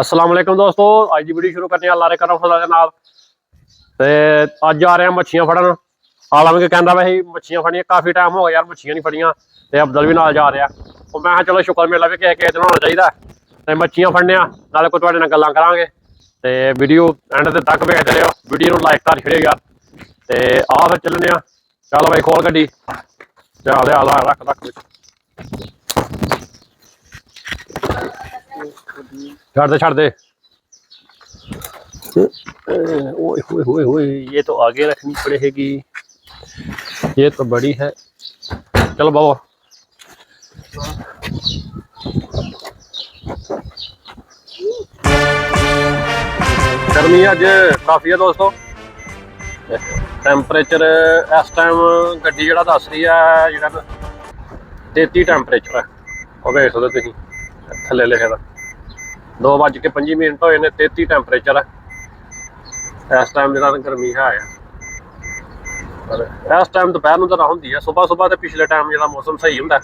ਅਸਲਾਮ ਅਲੈਕਮ ਦੋਸਤੋ, ਅੱਜ ਦੀ ਵੀਡੀਓ ਸ਼ੁਰੂ ਕਰਨੀ ਆ ਅੱਲਾ ਦੇ ਕਰਮ ਫਜ਼ਲ ਦੇ ਨਾਲ। ਤੇ ਅੱਜ ਆ ਰਹੇ ਆ ਮੱਛੀਆਂ ਫੜਨ। ਆਲਮ ਕੇ ਕਹਿੰਦਾ ਵੈਸੇ ਮੱਛੀਆਂ ਫੜੀਆਂ ਕਾਫੀ ਟਾਈਮ ਹੋ ਗਿਆ ਯਾਰ, ਮੱਛੀਆਂ ਨਹੀਂ ਫੜੀਆਂ। ਤੇ ਅਬਦਲ ਵੀ ਨਾਲ ਜਾ ਰਿਹਾ। ਉਹ ਮੈਂ ਕਿਹਾ, ਚਲੋ ਸ਼ੁਕਰ ਮੇਲਾ ਵੀ ਕਿਸੇ ਕਿਸੇ ਦਿਨ ਹੋਣਾ ਚਾਹੀਦਾ। ਤੇ ਮੱਛੀਆਂ ਫੜਨੀਆਂ ਨਾਲੇ ਕੋਈ ਤੁਹਾਡੇ ਨਾਲ ਗੱਲਾਂ ਕਰਾਂਗੇ। ਤੇ ਵੀਡੀਓ ਐਂਡ ਤੇ ਤੱਕ ਵੇਖਦੇ ਰਹੋ। ਵੀਡੀਓ ਨੂੰ ਲਾਈਕ ਕਰ ਛੜਿਓ ਯਾਰ। ਤੇ ਆਹ ਫਿਰ ਚੱਲਨੇ ਆ। ਚੱਲ ਬਾਈ, ਖੋਲ ਗੱਡੀ। ਚੱਲ ਦੇ ਆਲਾ ਰੱਖ ਰੱਖ। ਵਿੱਚ ਛੱਡ ਦੇ ਛੱਡ ਦੇ ओए होए होए होए ये तो आगे रखनी पड़ेगी ये तो बड़ी है चलो बाबा गर्मी अज काफी है दोस्तों ਟੈਂਪਰੇਚਰ ਇਸ ਟਾਈਮ ਗੱਡੀ ਜਿਹੜਾ ਦੱਸ ਰਹੀ ਹੈ ਜਿਹੜਾ ਨਾ 33 ਟੈਂਪਰੇਚਰ ਹੈ ਉਹ ਵੇਖ ਸਕਦੇ ਤੁਸੀਂ ਥੱਲੇ ਲਿਖਿਆ ਦਾ 2:25 ਮਿੰਟ ਹੋਏ ਨੇ 33 ਟੈਂਪਰੇਚਰ ਹੈ ਇਸ ਟਾਈਮ ਜਿਹੜਾ ਗਰਮੀ ਹੈ ਆ। ਪਰ ਇਸ ਟਾਈਮ ਦੁਪਹਿਰ ਨੂੰ ਤਾਂ ਹੁੰਦੀ ਹੈ ਸਵੇਰ ਸਵੇਰ ਤੇ ਪਿਛਲੇ ਟਾਈਮ ਜਿਹੜਾ ਮੌਸਮ ਸਹੀ ਹੁੰਦਾ।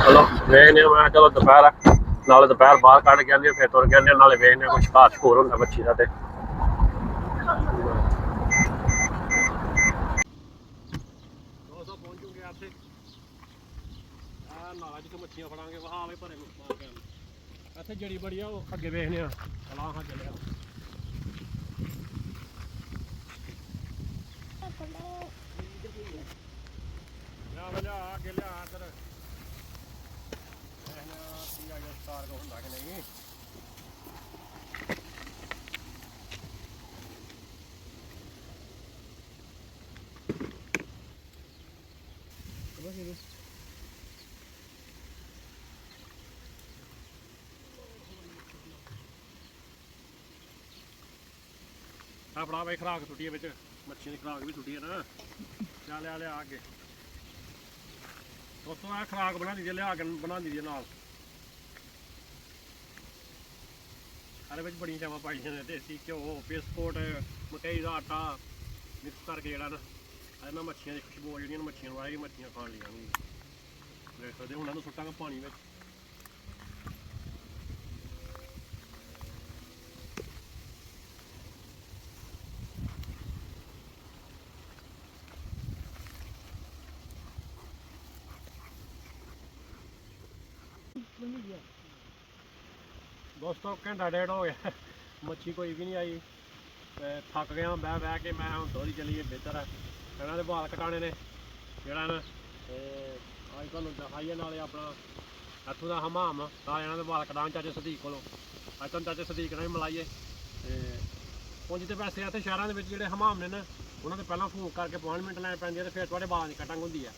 ਚਲੋ ਵੇਖਨੇ ਆ, ਮੈਂ ਕਿਹਾ ਚਲੋ ਦੁਪਹਿਰ ਨਾਲੇ ਦੁਪਹਿਰ ਬਾਹਰ ਕੱਢ ਕੇ ਆਂਦੇ ਫਿਰ ਤੁਰ ਕੇ ਆਂਦੇ ਨਾਲੇ ਵੇਖਨੇ ਆ ਕੁਛ ਖਾਸ ਹੋਰ ਹੁੰਦਾ ਬੱਚੀ ਦਾ ਤੇ ਦੋਸਤੋ ਪਹੁੰਚ ਚੁੱਕੇ ਆ ਇੱਥੇ ਆ ਨਾਲਾ ਜਿੱਥੇ ਮੱਛੀਆਂ ਭਰੇ ਇੱਥੇ ਜੜੀ ਬੜੀ ਆ, ਉਹ ਅੱਗੇ ਵੇਖਨੇ ਆ। ਚਲਾ ਹਾਂ ਚੱਲਿਆ। ਜਾ ਬਜਾ ਅੱਗੇ ਲਿਆ, ਇੱਧਰ। ਵੇਖਨੇ ਕੀ ਆ ਗਿਆ ਸਟਾਰ ਕੋ ਹੁੰਦਾ ਕਿ ਨਹੀਂ। ਆਪਣਾ ਬਈ, ਖਰਾਕ ਟੁੱਟੀ ਹੈ ਵਿੱਚ। ਮੱਛੀ ਦੀ ਖਰਾਕ ਵੀ ਟੁੱਟੀ ਹੈ ਨਾ। ਚੱਲ ਆ, ਲਿਆ ਅੱਗੇ। ਦੋਸਤੋ ਆ ਖਰਾਕ ਬਣਾ ਦੀਜੇ ਲਿਆ ਕੇ ਬਣਾ ਦੀਜੇ ਨਾਲ। ਇਹਦੇ ਵਿੱਚ ਬੜੀਆਂ ਚਾਵਾਂ ਪਾਈਆਂ ਨੇ, ਦੇਸੀ ਘਿਓ, ਬਿਸਕੁਟ ਮਕਈ ਦਾ ਆਟਾ, ਮਿਕਸ ਕਰਕੇ ਜਿਹੜਾ ਨਾ ਇਹਨਾਂ ਮੱਛੀਆਂ ਦੀ ਖੁਸ਼ਬੂ ਜਿਹੜੀਆਂ ਮੱਛੀਆਂ ਨੂੰ ਮੱਛੀਆਂ ਖਾਣ ਲਈ ਆਉਣਗੀਆਂ ਦੇਖ ਸਕਦੇ ਉਹਨਾਂ ਨੂੰ ਸੁੱਟਾਂਗੇ ਪਾਣੀ ਵਿੱਚ। ਦੋਸਤੋ, ਘੰਟਾ ਡੇਢ ਹੋ ਗਿਆ। ਮੱਛੀ ਕੋਈ ਵੀ ਨਹੀਂ ਆਈ। ਤੇ ਥੱਕ ਗਿਆ ਬਹਿ ਬਹਿ ਕੇ ਮੈਂ ਹੁਣ ਦੋਰੀ ਚਲੀਏ ਬਿਹਤਰ ਹੈ ਇਹਨਾਂ ਦੇ ਵਾਲ ਕਟਾਣੇ ਨੇ, ਜਿਹੜਾ ਨਾ, ਤੇ ਅੱਜ ਤੁਹਾਨੂੰ ਦਿਖਾਈਏ ਨਾਲੇ ਆਪਣਾ, ਇੱਥੋਂ ਦਾ ਹਮਾਮ। ਤਾਂ ਇਹਨਾਂ ਦੇ ਵਾਲ ਕਟਾਉਣ ਚਾਚੇ ਸਦੀਕ ਕੋਲੋਂ। ਅੱਜ ਤੁਹਾਨੂੰ ਚਾਚੇ ਸਦੀਕ ਨਾਲ ਵੀ ਮਿਲਾਈਏ। ਤੇ ਉਂਝ ਤੇ ਵੈਸੇ ਇੱਥੇ ਸ਼ਹਿਰਾਂ ਦੇ ਵਿੱਚ ਜਿਹੜੇ ਹਮਾਮ ਨੇ ਨਾ, ਉਹਨਾਂ ਦੇ ਪਹਿਲਾਂ ਫੋਨ ਕਰਕੇ ਅਪਾਇੰਟਮੈਂਟ ਲੈਣੀ ਪੈਂਦੀ ਹੈ ਤੇ ਫਿਰ ਤੁਹਾਡੇ ਵਾਲਾਂ ਦੀ ਕਟਿੰਗ ਹੁੰਦੀ ਹੈ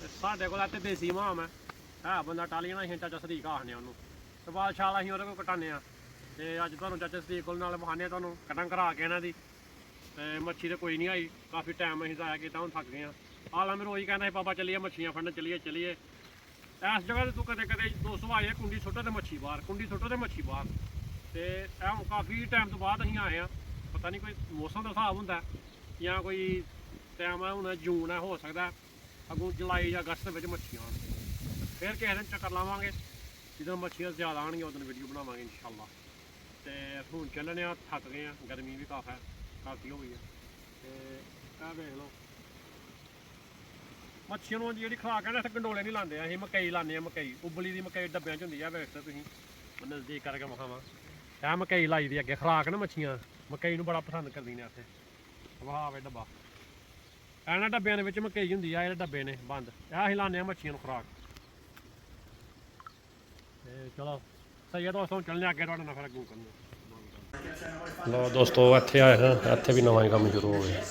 ਤੇ ਸਾਡੇ ਕੋਲ ਇੱਥੇ ਦੇਸੀ ਹਮਾਮ ਹੈ ਹੈ ਬੰਦਾ ਟਾਲੀਆਂ ਨਾਲ ਅਸੀਂ ਚਾਚਾ ਸਦੀਕ ਆਖਦੇ ਹਾਂ ਉਹਨੂੰ। ਤੇ ਬਾਅਦ ਸ਼ਾਲ ਅਸੀਂ ਉਹਦੇ ਕੋਲ ਕਟਾਉਂਦੇ ਆ। ਤੇ ਅੱਜ ਤੁਹਾਨੂੰ ਚਾਚਾ ਸਦੀਕ ਕੋਲ ਨਾਲ ਬਹਾਨੇ ਤੁਹਾਨੂੰ ਕਟਿੰਗ ਕਰਾ ਕੇ ਇਹਨਾਂ ਦੀ। ਤੇ ਮੱਛੀ ਤੇ ਕੋਈ ਨਹੀਂ ਆਈ ਕਾਫੀ ਟਾਈਮ ਅਸੀਂ ਜ਼ਾਇਆ ਕੀਤਾ ਹੁਣ ਥੱਕ ਗਏ ਆ। ਆਲਾ ਮੈਂ ਰੋਜ਼ ਕਹਿੰਦਾ ਸੀ ਪਾਪਾ ਚੱਲੀਏ ਮੱਛੀਆਂ ਫੜਨ ਚੱਲੀਏ ਚੱਲੀਏ। ਇਸ ਜਗ੍ਹਾ ਤੇ ਤੂੰ ਕਦੇ ਕਦੇ ਦੋਸਤੋ ਆਏ ਆ, ਕੁੰਡੀ ਸੁੱਟੋ ਤੇ ਮੱਛੀ ਬਾਹਰ ਕੁੰਡੀ ਸੁੱਟੋ ਤੇ ਮੱਛੀ ਬਾਹਰ। ਤੇ ਇਹ ਹੁਣ ਕਾਫੀ ਟਾਈਮ ਤੋਂ ਬਾਅਦ ਅਸੀਂ ਆਏ ਆ। ਪਤਾ ਨਹੀਂ ਕੋਈ ਮੌਸਮ ਦਾ ਹਿਸਾਬ ਹੁੰਦਾ ਜਾਂ ਕੋਈ ਟਾਈਮ ਹੈ ਹੁਣ ਜੂਨ ਹੈ ਹੋ ਸਕਦਾ ਹੈ। ਅੱਗੋਂ ਜੁਲਾਈ ਜਾਂ ਅਗਸਤ ਦੇ ਵਿੱਚ ਮੱਛੀਆਂ ਆਉਣ। ਫਿਰ ਕਿਸੇ ਦਿਨ ਚੱਕਰ ਲਾਵਾਂਗੇ, ਜਦੋਂ ਮੱਛੀਆਂ ਜ਼ਿਆਦਾ ਆਉਣਗੀਆਂ ਉਦੋਂ ਵੀਡੀਓ ਬਣਾਵਾਂਗੇ ਇਨਸ਼ਾਅੱਲਾ। ਤੇ ਹੁਣ ਚੱਲਣੇ ਆ, ਥੱਕ ਗਏ ਆ, ਗਰਮੀ ਵੀ ਕਾਫੀ ਹੈ, ਕਾਫੀ ਹੋ ਗਈ ਆ। ਤੇ ਆਹ ਵੇਖ ਲਓ। ਮੱਛੀਆਂ ਨੂੰ ਜਿਹੜੀ ਖੁਰਾਕ ਹੈ ਨਾ, ਇੱਥੇ ਗੰਡੋਲੇ ਨਹੀਂ ਲਾਉਂਦੇ, ਅਸੀਂ ਮਕਈ ਲਾਉਂਦੇ ਆ, ਮਕਈ। ਉਬਲੀ ਦੀ ਮਕਈ ਡੱਬਿਆਂ 'ਚ ਹੁੰਦੀ ਆ, ਵੇਖ ਸਕਦੇ ਤੁਸੀਂ। ਨਜ਼ਦੀਕ ਕਰਕੇ ਵਿਖਾਵਾਂ। ਇਹ ਮਕਈ ਲਾਈ ਦੀ ਅੱਗੇ, ਖਰਾਕ ਨਾ ਮੱਛੀਆਂ। ਮਕਈ ਨੂੰ ਬੜਾ ਪਸੰਦ ਕਰਦੀਆਂ ਨੇ ਇੱਥੇ। ਵਾਹ ਵੇ ਡੱਬਾ। ਇਹਨਾਂ ਡੱਬਿਆਂ ਦੇ ਵਿੱਚ ਮਕਈ ਹੁੰਦੀ ਆ ਇਹ ਡੱਬੇ ਨੇ, ਬੰਦ। ਇਹ ਅਸੀਂ ਲਾਉਂਦੇ ਆ ਮੱਛੀਆਂ ਨੂੰ ਖੁਰਾਕ। ਤੇ ਚਲੋ, ਸਹੀ ਹੈ ਦੋਸਤੋ ਚੱਲਨੇ ਅੱਗੇ ਤੁਹਾਡੇ ਨਾਲ ਫਿਰ ਅੱਗੋਂ ਕਰਨੇ ਲੋ ਦੋਸਤੋ, ਇੱਥੇ ਆਏ ਹਾਂ, ਇੱਥੇ ਵੀ ਨਵਾਂ ਹੀ ਕੰਮ ਸ਼ੁਰੂ ਹੋ ਗਿਆ।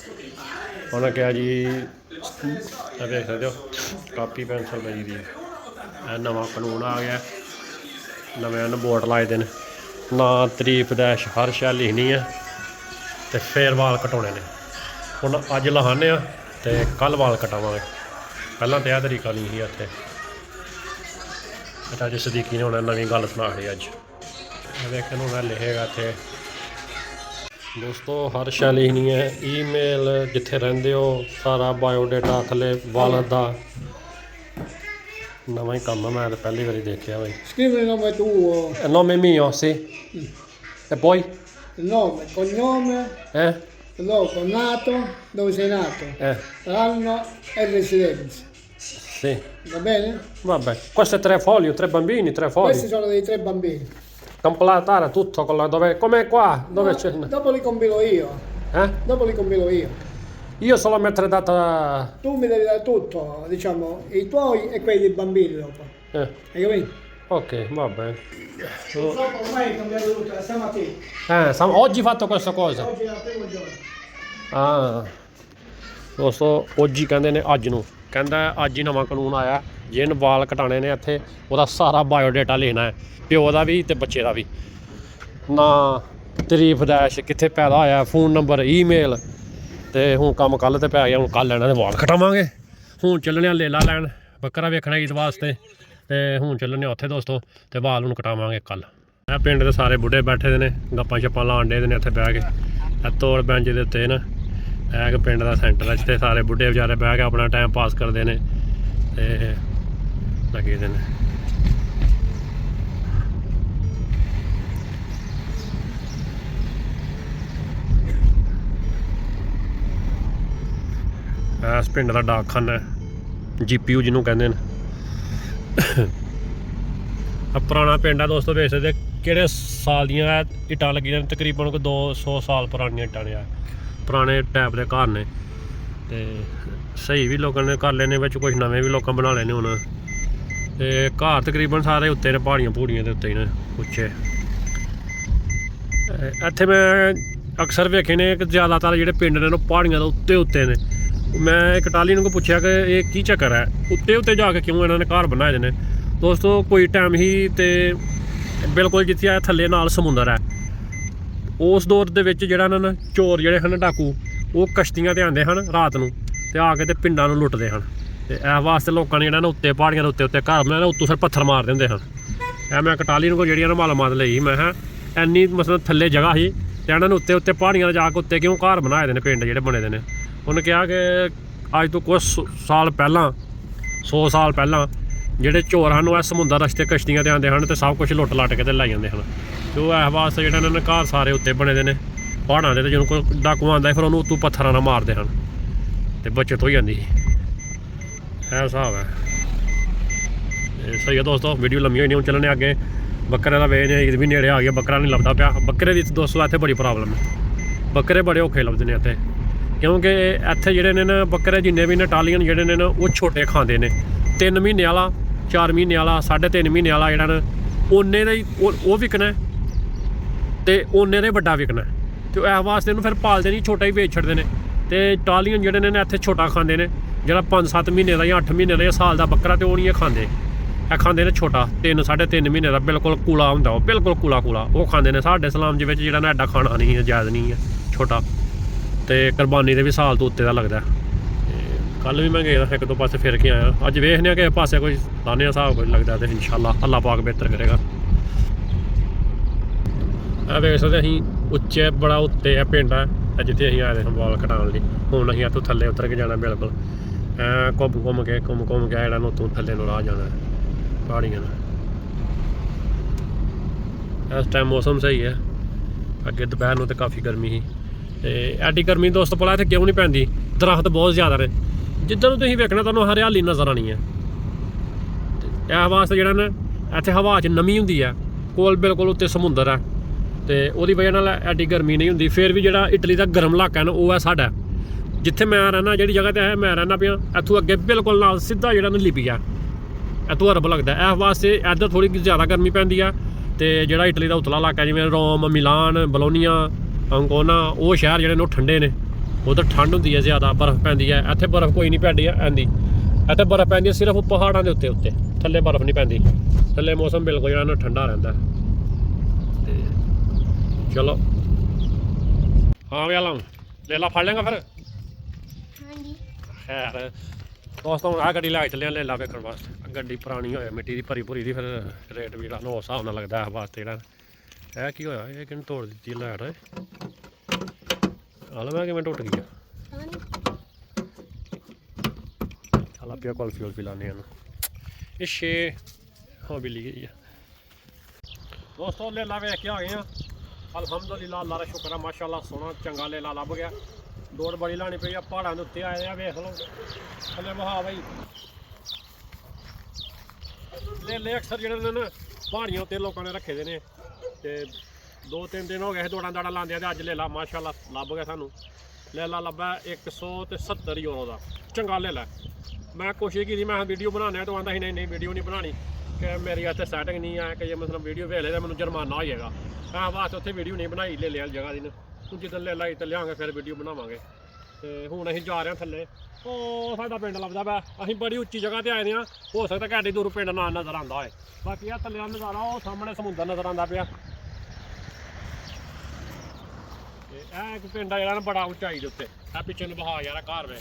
ਉਹਨਾਂ ਕਿਹਾ ਜੀ ਇਹ ਦੇਖ ਸਕਦੇ ਹੋ, ਕਾਪੀ ਪੈਨਸਲ ਪਈ ਦੀ ਇਹ ਨਵਾਂ ਕਾਨੂੰਨ ਆ ਗਿਆ। ਨਵੇਂ ਹਨ ਬੋਰਡ ਲਾਏ ਦੇ ਨੇ। ਨਾ ਤਾਰੀਫ ਦਾ ਹਰ ਸ਼ੈ ਲਿਖਣੀ ਹੈ, ਤੇ ਫੇਰ ਵਾਲ ਕਟਾਉਣੇ ਨੇ। ਹੁਣ ਅੱਜ ਲਹਾਨੇ ਆ, ਤੇ ਕੱਲ ਵਾਲ ਕਟਾਵਾਂਗੇ। ਪਹਿਲਾਂ ਤੇ ਇਹ ਤਰੀਕਾ ਨਹੀਂ ਸੀ ਇੱਥੇ। ਤਾਂ ਅੱਜ ਸਦੀਕੀ ਨੇ ਹੁਣ ਨਵੀਂ ਗੱਲ ਸੁਣਾ ਰਹੀ ਅੱਜ ਇਹ ਵੇਖਣ ਨੂੰ ਮੈਂ ਲਿਖੇਗਾ ਇੱਥੇ ਦੋਸਤੋ ਹਰ ਸ਼ੈ ਲਿਖਣੀ ਹੈ ਈਮੇਲ ਜਿੱਥੇ ਰਹਿੰਦੇ ਹੋ ਸਾਰਾ ਬਾਇਓ ਡਾਟਾ ਥੱਲੇ ਵਾਲਦ ਦਾ ਨਵਾਂ ਹੀ ਕੰਮ ਆ ਮੈਂ ਤਾਂ ਪਹਿਲੀ ਵਾਰੀ ਦੇਖਿਆ ਬਾਈ Scrivi il nome tuo, Il nome mio, sì. E poi? il nome, cognome, Eh? il luogo nato, dove sei nato, Eh, l'anno e residenza. Sì. Va bene? Vabbè. Queste tre foglie, tre bambini, tre foglie. Questi sono dei tre bambini. Completare tutto con la dove. Come qua? Dove no, c'è? Dopo li compilo io. Eh? Dopo li compilo io. Io solo mi mettere data. Tu mi devi dare tutto, diciamo, i tuoi e quelli dei bambini dopo. Eh. Hai capito? Ok, va bene. Purtroppo ormai è cambiato tutto, siamo a te. Eh, siamo... oggi hai fatto questa cosa. Oggi è il primo giorno. Ah. Lo so, oggi candene, oggi no. ਕਹਿੰਦਾ ਅੱਜ ਹੀ ਨਵਾਂ ਕਾਨੂੰਨ ਆਇਆ ਜਿਹਨ ਵਾਲ ਕਟਾਣੇ ਨੇ ਇੱਥੇ, ਉਹਦਾ ਸਾਰਾ biodata ਲੈਣਾ ਹੈ, ਪਿਓ ਦਾ ਵੀ ਤੇ ਬੱਚੇ ਦਾ ਵੀ। ਨਾ ਤਰੀਫ ਦਾਸ਼ ਕਿੱਥੇ ਪੈਦਾ ਹੋਇਆ ਫੋਨ ਨੰਬਰ ਈਮੇਲ ਤੇ ਹੁਣ ਕੰਮ ਕੱਲ ਤੇ ਪੈ ਗਿਆ, ਹੁਣ ਕੱਲ ਲੈਣਾ ਦੇ ਵਾਲ ਕਟਾਵਾਂਗੇ। ਹੁਣ ਚੱਲਣੇ ਆ ਲੇਲਾ ਲੈਣ, ਬੱਕਰਾ ਵੇਖਣਾ ਈਦ ਵਾਸਤੇ, ਤੇ ਹੁਣ ਚੱਲਣੇ ਆ ਉੱਥੇ ਦੋਸਤੋ, ਤੇ ਵਾਲ ਹੁਣ ਕਟਾਵਾਂਗੇ ਕੱਲ ਇਹ ਪਿੰਡ ਦੇ ਸਾਰੇ ਬੁੱਢੇ ਬੈਠੇ ਦੇ ਨੇ ਗੱਪਾਂ ਛੱਪਾਂ ਲਾਣ ਦੇ ਨੇ ਇੱਥੇ ਬਹਿ ਕੇ ਤੋੜ ਬੈਂਚ ਦੇ ਉੱਤੇ ਨਾ। ਇਹ ਕਿ ਪਿੰਡ ਦਾ ਸੈਂਟਰ ਹੈ ਜਿੱਥੇ ਸਾਰੇ ਬੁੱਢੇ ਵਿਚਾਰੇ ਬਹਿ ਕੇ ਆਪਣਾ ਟਾਈਮ ਪਾਸ ਕਰਦੇ ਨੇ ਤੇ ਲੱਗੇ ਦੇ ਨੇ। ਇਸ ਪਿੰਡ ਦਾ ਡਾਕਖਾਨਾ ਹੈ, ਜੀਪੀਯੂ ਜਿਹਨੂੰ ਕਹਿੰਦੇ ਨੇ। ਆ ਪੁਰਾਣਾ ਪਿੰਡ ਆ ਦੋਸਤੋ ਵੇਖ ਸਕਦੇ ਕਿਹੜੇ ਸਾਲ ਦੀਆਂ ਇਹ ਇੱਟਾਂ ਲੱਗੀਆਂ ਨੇ, ਤਕਰੀਬਨ ਕੋਈ 200 ਸਾਲ ਪੁਰਾਣੀਆਂ ਇੱਟਾਂ ਨੇ ਆ। ਪੁਰਾਣੇ ਟਾਈਪ ਦੇ ਘਰ ਨੇ। ਤੇ ਸਹੀ ਵੀ ਲੋਕਾਂ ਨੇ ਕਰ ਲੈਨੇ ਵਿੱਚ ਕੁਝ ਨਵੇਂ ਵੀ ਲੋਕਾਂ ਬਣਾ ਲੈਨੇ ਹੁਣ। ਤੇ ਘਰ ਤਕਰੀਬਨ ਸਾਰੇ ਉੱਤੇ ਨੇ, ਪਹਾੜੀਆਂ ਪੂੜੀਆਂ ਦੇ ਉੱਤੇ ਹੀ ਨੇ, ਉੱਚੇ। ਇੱਥੇ ਮੈਂ ਅਕਸਰ ਵੇਖੇ ਨੇ ਕਿ ਜ਼ਿਆਦਾਤਰ ਜਿਹੜੇ ਪਿੰਡ ਨੇ, ਉਹ ਪਹਾੜੀਆਂ ਦੇ ਉੱਤੇ ਉੱਤੇ ਨੇ। ਮੈਂ ਇੱਕ ਟਾਲੀ ਨੂੰ ਪੁੱਛਿਆ ਕਿ ਇਹ ਕੀ ਚੱਕਰ ਹੈ? ਉੱਤੇ ਉੱਤੇ ਜਾ ਕੇ ਕਿਉਂ ਇਹਨਾਂ ਨੇ ਘਰ ਬਣਾਏ ਦੇ ਨੇ? ਦੋਸਤੋ, ਕੋਈ ਟਾਈਮ ਹੀ ਤੇ ਬਿਲਕੁਲ ਜਿੱਥੇ ਆ, ਥੱਲੇ ਨਾਲ ਸਮੁੰਦਰ ਹੈ। ਉਸ ਦੌਰ ਦੇ ਵਿੱਚ ਜਿਹੜਾ ਇਹਨਾਂ ਨੇ ਚੋਰ ਜਿਹੜੇ ਹਨ ਡਾਕੂ, ਉਹ ਕਸ਼ਤੀਆਂ ਤੇ ਆਉਂਦੇ ਹਨ ਰਾਤ ਨੂੰ ਤੇ ਆ ਕੇ ਤੇ ਪਿੰਡਾਂ ਨੂੰ ਲੁੱਟਦੇ ਹਨ। ਤੇ ਇਹ ਵਾਸਤੇ ਲੋਕਾਂ ਨੇ ਜਿਹੜਾ ਨਾ ਉੱਤੇ ਪਹਾੜੀਆਂ ਦੇ ਉੱਤੇ ਉੱਤੇ ਘਰ ਬਣਾਏ ਉੱਤੋਂ ਫਿਰ ਪੱਥਰ ਮਾਰ ਦਿੰਦੇ ਹਨ। ਇਹ ਮੈਂ ਕਟਾਲੀ ਨੂੰ ਕੋ ਜਿਹੜੀਆਂ ਨਾ ਮਾਲੂਮਾਤ ਲਈ, ਮੈਂ ਕਿਹਾ ਐਨੀ ਮਤਲਬ ਥੱਲੇ ਜਗ੍ਹਾ ਸੀ ਤੇ ਇਹਨਾਂ ਨੂੰ ਉੱਤੇ ਉੱਤੇ ਪਹਾੜੀਆਂ 'ਤੇ ਜਾ ਕੇ ਉੱਤੇ ਕਿਉਂ ਘਰ ਬਣਾਏ ਦੇ ਨੇ, ਪਿੰਡ ਜਿਹੜੇ ਬਣੇ ਦੇ ਨੇ। ਉਹਨੇ ਕਿਹਾ ਕਿ ਅੱਜ ਤੋਂ ਕੁਝ ਸਾਲ ਪਹਿਲਾਂ 100 ਸਾਲ ਪਹਿਲਾਂ ਜਿਹੜੇ ਚੋਰ ਹਨ ਉਹ ਇਹ ਸਮੁੰਦਰ ਰਸਤੇ ਕਸ਼ਤੀਆਂ ਤੇ ਆਉਂਦੇ ਹਨ ਤੇ ਸਭ ਕੁਝ ਲੁੱਟ ਲੱਟ ਕੇ ਤੇ ਲੈ ਜਾਂਦੇ ਹਨ। ਤੇ ਉਹ ਇਸ ਵਾਸਤੇ ਜਿਹੜਾ ਇਹਨਾਂ ਨੇ ਘਰ ਸਾਰੇ ਉੱਤੇ ਬਣੇ ਦੇ ਨੇ, ਪਹਾੜਾਂ ਦੇ ਤੇ ਜਦੋਂ ਕੋਈ ਡਾਕੂ ਆਉਂਦਾ ਫਿਰ ਉਹਨੂੰ ਉੱਤੋਂ ਪੱਥਰਾਂ ਨਾਲ ਮਾਰਦੇ ਹਨ ਤੇ ਬਚਤ ਹੋ ਜਾਂਦੀ ਇਹ ਹਿਸਾਬ ਹੈ। ਤੇ ਸਹੀ ਹੈ ਦੋਸਤੋ ਵੀਡੀਓ ਲੰਮੀ ਹੋਈ ਨਹੀਂ, ਹੁਣ ਚੱਲਣੇ ਅੱਗੇ। ਬੱਕਰੇ ਦਾ ਵੇਚ ਨੇ ਈਦ ਵੀ ਨੇੜੇ ਆ ਗਿਆ, ਬੱਕਰਾ ਨਹੀਂ ਲੱਭਦਾ ਪਿਆ। ਬੱਕਰੇ ਦੀ ਦੋਸਤੋ, ਇੱਥੇ ਬੜੀ ਪ੍ਰੋਬਲਮ ਹੈ। ਬੱਕਰੇ ਬੜੇ ਔਖੇ ਲੱਭਦੇ ਨੇ ਇੱਥੇ। ਕਿਉਂਕਿ ਇੱਥੇ ਜਿਹੜੇ ਨੇ ਨਾ, ਬੱਕਰੇ ਜਿੰਨੇ ਵੀ ਨੇ ਟਾਲੀਅਨ ਜਿਹੜੇ ਨੇ ਨਾ, ਉਹ ਛੋਟੇ ਖਾਂਦੇ ਨੇ। 3 ਮਹੀਨੇ ਵਾਲਾ 4 ਮਹੀਨੇ ਵਾਲਾ 3.5 ਮਹੀਨੇ ਵਾਲਾ ਜਿਹੜਾ ਨਾ, ਉਹਨੇ ਦਾ ਹੀ ਉਹ ਵਿਕਣਾ ਹੈ। ਤੇ ਉਹਨੇ ਦਾ ਹੀ ਵੱਡਾ ਵਿਕਣਾ ਹੈ। ਤੇ ਇਸ ਵਾਸਤੇ ਇਹਨੂੰ ਫਿਰ ਪਾਲਦੇ ਨਹੀਂ, ਛੋਟਾ ਹੀ ਵੇਚ ਛੱਡਦੇ ਨੇ। ਤੇ ਟਾਲੀਅਨ ਜਿਹੜੇ ਨੇ ਇੱਥੇ ਛੋਟਾ ਖਾਂਦੇ ਨੇ। ਜਿਹੜਾ 5-7 ਮਹੀਨੇ ਦਾ ਜਾਂ 8 ਮਹੀਨੇ ਦਾ ਜਾਂ ਸਾਲ ਦਾ ਬੱਕਰਾ ਤੇ ਉਹ ਨਹੀਂ ਇਹ ਖਾਂਦੇ। ਇਹ ਖਾਂਦੇ ਨੇ ਛੋਟਾ 3 3.5 ਮਹੀਨੇ ਦਾ ਬਿਲਕੁਲ ਕੂਲਾ ਹੁੰਦਾ ਉਹ, ਬਿਲਕੁਲ ਕੂਲਾ ਕੂਲਾ। ਉਹ ਖਾਂਦੇ ਨੇ ਸਾਡੇ ਇਸਲਾਮ ਦੇ ਵਿੱਚ ਜਿਹੜਾ ਨਾ ਐਡਾ ਖਾਣਾ ਨਹੀਂ ਹੈ, ਜਾਇਜ਼ ਨਹੀਂ ਹੈ, ਛੋਟਾ। ਤੇ ਕੁਰਬਾਨੀ ਦੇ ਵੀ ਸਾਲ ਤੋਂ ਉੱਤੇ ਦਾ ਲੱਗਦਾ। ਕੱਲ ਵੀ ਮੈਂ ਗਿਆ ਇੱਕ ਦੋ ਪਾਸੇ ਫਿਰ ਕੇ ਆਇਆ। ਅੱਜ ਵੇਖਦੇ ਆ ਕਿ ਪਾਸੇ ਕੋਈ ਲਾਣੇ ਹਿਸਾਬ ਕੋਈ ਲੱਗਦਾ ਤੇ ਇਨਸ਼ਾਅੱਲਾ ਅੱਲਾ ਪਾਕ ਬਿਹਤਰ ਕਰੇਗਾ। ਆ ਵੇਖ ਸਕਦੇ ਅਸੀਂ ਉੱਚੇ, ਬੜਾ ਉੱਤੇ ਆ ਪਿੰਡ ਆ ਜਿੱਥੇ ਅਸੀਂ ਆਏ ਦੇ ਹਾਂ ਬਾਲ ਕਟਾਉਣ ਲਈ। ਹੁਣ ਅਸੀਂ ਇੱਥੋਂ ਥੱਲੇ ਉਤਰ ਕੇ ਜਾਣਾ ਬਿਲਕੁਲ। ਐ ਘੁੰਮ ਘੁੰਮ ਕੇ, ਘੁੰਮ ਘੁੰਮ ਕੇ ਜਿਹੜਾ ਨੂੰ ਉੱਤੋਂ ਥੱਲੇ ਨੂੰ ਰਾਹ ਜਾਣਾ। ਪਹਾੜੀਆਂ ਨਾਲ ਇਸ ਟਾਈਮ ਮੌਸਮ ਸਹੀ ਹੈ ਅੱਗੇ ਦੁਪਹਿਰ ਨੂੰ ਤੇ ਕਾਫੀ ਗਰਮੀ ਸੀ। ਤੇ ਐਡੀ ਗਰਮੀ ਦੋਸਤ ਪਲਾ ਇੱਥੇ ਕਿਉਂ ਨਹੀਂ ਪੈਂਦੀ? ਦਰਖਤ ਬਹੁਤ ਜ਼ਿਆਦਾ ਨੇ। ਜਿੱਦਾਂ ਨੂੰ ਤੁਸੀਂ ਵੇਖਣਾ, ਤੁਹਾਨੂੰ ਹਰਿਆਲੀ ਨਜ਼ਰ ਆਣੀ ਹੈ ਤੇ ਇਹ ਵਾਸਤੇ ਜਿਹੜਾ ਨਾ, ਇੱਥੇ ਹਵਾ 'ਚ ਨਮੀ ਹੁੰਦੀ ਆ, ਕੋਲ ਬਿਲਕੁਲ ਉੱਤੇ ਸਮੁੰਦਰ ਆ। ਤੇ ਉਹਦੀ ਵਜ੍ਹਾ ਨਾਲ ਐਡੀ ਗਰਮੀ ਨਹੀਂ ਹੁੰਦੀ। ਫਿਰ ਵੀ ਜਿਹੜਾ ਇਟਲੀ ਦਾ ਗਰਮ ਇਲਾਕਾ ਹੈ ਨਾ, ਉਹ ਹੈ ਸਾਡਾ। ਜਿੱਥੇ ਮੈਂ ਰਹਿਣਾ ਜਿਹੜੀ ਜਗ੍ਹਾ ਤੇ ਹੈ, ਮੈਂ ਰਹਿਣਾ ਪਿਆ, ਇੱਥੋਂ ਅੱਗੇ ਬਿਲਕੁਲ ਨਾਲ ਸਿੱਧਾ ਜਿਹੜਾ ਨਾ ਲਿਬੀਆ। ਇੱਥੋਂ ਅਰਬ ਲੱਗਦਾ। ਇਸ ਵਾਸਤੇ ਇੱਧਰ ਥੋੜੀ ਜ਼ਿਆਦਾ ਗਰਮੀ ਪੈਂਦੀ ਆ। ਤੇ ਜਿਹੜਾ ਇਟਲੀ ਦਾ ਉਤਲਾ ਇਲਾਕਾ ਜਿਵੇਂ ਰੋਮ, ਮਿਲਾਨ, ਬਲੋਨੀਆ, ਅੰਕੋਨਾ, ਉਹ ਸ਼ਹਿਰ ਜਿਹੜੇ ਨੇ, ਉਹ ਠੰਡੇ ਨੇ। ਉਧਰ ਠੰਡ ਹੁੰਦੀ ਹੈ ਜ਼ਿਆਦਾ ਬਰਫ਼ ਪੈਂਦੀ ਹੈ। ਇੱਥੇ ਬਰਫ਼ ਕੋਈ ਨਹੀਂ ਪੈਂਦੀ ਆਂਦੀ ਇੱਥੇ ਬਰਫ਼ ਪੈਂਦੀ ਹੈ ਸਿਰਫ ਪਹਾੜਾਂ ਦੇ ਉੱਤੇ ਉੱਤੇ। ਥੱਲੇ ਬਰਫ਼ ਨਹੀਂ ਪੈਂਦੀ। ਥੱਲੇ ਮੌਸਮ ਬਿਲਕੁਲ ਜਿਹੜਾ ਨਾ ਠੰਡਾ ਰਹਿੰਦਾ। ਤੇ ਚਲੋ। ਹਾਂ ਵੀ ਆਲਮ ਲੈ ਲਾ ਫੜ ਲੇਗਾ ਫਿਰ। ਹਾਂਜੀ। ਖੈਰ ਦੋਸਤੋ ਆ ਗੱਡੀ ਲੈ ਕੇ ਚੱਲੇ ਆ ਲੈ ਲਾ ਵੇਖਣ ਵਾਸਤੇ ਗੱਡੀ ਪੁਰਾਣੀ ਹੋਇਆ ਮਿੱਟੀ ਦੀ ਭਰੀ ਭਰੀ ਦੀ ਫਿਰ ਰੇਟ ਵੀ ਜਿਹੜਾ ਨਾ ਉਸ ਹਿਸਾਬ ਨਾਲ ਲੱਗਦਾ ਵਾਸਤੇ ਜਿਹੜਾ। ਇਹ ਕੀ ਹੋਇਆ ਇਹ ਕਿਹਨੇ ਤੋੜ ਦਿੱਤੀ ਲਾਈਟ ਆਲਮ ਕਿਵੇਂ ਟੁੱਟ ਹਾਂਜੀ ਚੱਲ ਪਿਆ ਕੁਲਫੀ ਉਲਫੀ ਲਾਣੇ ਇਹਨੂੰ। ਇਹ 6 ਹਾਂ ਬਿੱਲੀ ਗਈ ਆ। ਦੋਸਤੋ ਲੇਲਾ ਵੇਖ ਕੇ ਆ ਗਏ ਆ। ਅਲਹਮਦੁਲਿਲਾ ਅੱਲਾ ਦਾ ਸ਼ੁਕਰ ਆ ਮਾਸ਼ਾਅੱਲਾ ਸੋਹਣਾ ਚੰਗਾ ਲੇਲਾ ਲੱਭ ਗਿਆ। ਦੌੜ ਬੜੀ ਲਾਣੀ ਪਈ ਆ ਪਹਾੜਾਂ ਦੇ ਉੱਤੇ ਆਏ ਆ ਵੇਖ ਲਓ। ਥੱਲੇ ਵਹਾ ਬਈ। ਲੇਲੇ ਅਕਸਰ ਜਿਹੜੇ ਨੇ ਨਾ ਪਹਾੜੀਆਂ ਉੱਤੇ ਲੋਕਾਂ ਨੇ ਰੱਖੇ ਦੇ ਨੇ। ਤੇ ਦੋ ਤਿੰਨ ਦਿਨ ਹੋ ਗਏ ਸੀ ਦੌੜਾਂ ਦਾੜਾਂ ਲਾਉਂਦਿਆਂ ਤੇ ਅੱਜ ਲੇਲਾ ਮਾਸ਼ਾਅੱਲਾ, ਲੱਭ ਗਿਆ ਸਾਨੂੰ। ਲੇਲਾ ਲੱਭਾ 170 ਯੂਰੋ ਦਾ। ਚੰਗਾ ਲੇਲਾ ਮੈਂ ਕੋਸ਼ਿਸ਼ ਕੀਤੀ, ਮੈਂ ਵੀਡੀਓ ਬਣਾਉਣਾ ਤਾਂ ਆਂਦਾ ਸੀ, ਨਹੀਂ ਨਹੀਂ, ਵੀਡੀਓ ਨਹੀਂ ਬਣਾਣੀ ਕਿ ਮੇਰੀ ਇੱਥੇ ਸੈਟਿੰਗ ਨਹੀਂ ਆ, ਕਿ ਜੇ ਮਤਲਬ ਵੀਡੀਓ ਵੇਖ ਲੈ ਤਾਂ ਮੈਨੂੰ ਜੁਰਮਾਨਾ ਹੋ ਜਾਏਗਾ। ਤਾਂ ਬਾਅਦ ਉੱਥੇ ਵੀਡੀਓ ਨਹੀਂ ਬਣਾਈ, ਲੈ ਲਿਆ ਜਗ੍ਹਾ ਦੀ ਨੂੰ। ਹੁਣ ਜਦੋਂ ਲੈ ਲਾਈ ਤੇ ਲਿਆਵਾਂਗੇ, ਫਿਰ ਵੀਡੀਓ ਬਣਾਵਾਂਗੇ। ਤੇ ਹੁਣ ਅਸੀਂ ਜਾ ਰਹੇ ਹਾਂ ਥੱਲੇ। ਉਹ ਸਾਡਾ ਪਿੰਡ ਲੱਭਦਾ ਪਿਆ। ਅਸੀਂ ਬੜੀ ਉੱਚੀ ਜਗ੍ਹਾ ਤੇ ਆਏ ਦੇ ਆ ਹੋ ਸਕਦਾ ਘਾਟੀ ਦੂਰ ਪਿੰਡ ਨਾਲ ਨਜ਼ਰ ਆਉਂਦਾ ਹੋਏ। ਬਾਕੀ ਆ ਥੱਲੇ ਦਾ ਨਜ਼ਾਰਾ, ਉਹ ਸਾਹਮਣੇ ਸਮੁੰਦਰ ਨਜ਼ਰ ਆਉਂਦਾ ਪਿਆ ਤੇ ਇਹ ਇੱਕ ਪਿੰਡ ਆ ਜਿਹੜਾ ਨਾ ਬੜਾ ਉਚਾਈ ਦੇ ਉੱਤੇ। ਆ ਪਿੱਛੇ ਨੂੰ ਬਹਾ ਯਾਰ ਘਰ ਵੇ।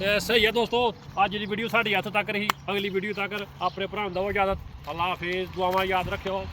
ਤੇ ਸਹੀ ਹੈ ਦੋਸਤੋ, ਅੱਜ ਦੀ ਵੀਡੀਓ ਸਾਡੀ ਹੱਥ ਤੱਕ ਰਹੀ। ਅਗਲੀ ਵੀਡੀਓ ਤੱਕ ਆਪਣੇ ਭਰਾ ਦਾ ਉਹ ਇਜਾਜ਼ਤ। ਅੱਲਾ ਹਾਫਿਜ਼, ਦੁਆਵਾਂ ਯਾਦ ਰੱਖਿਓ।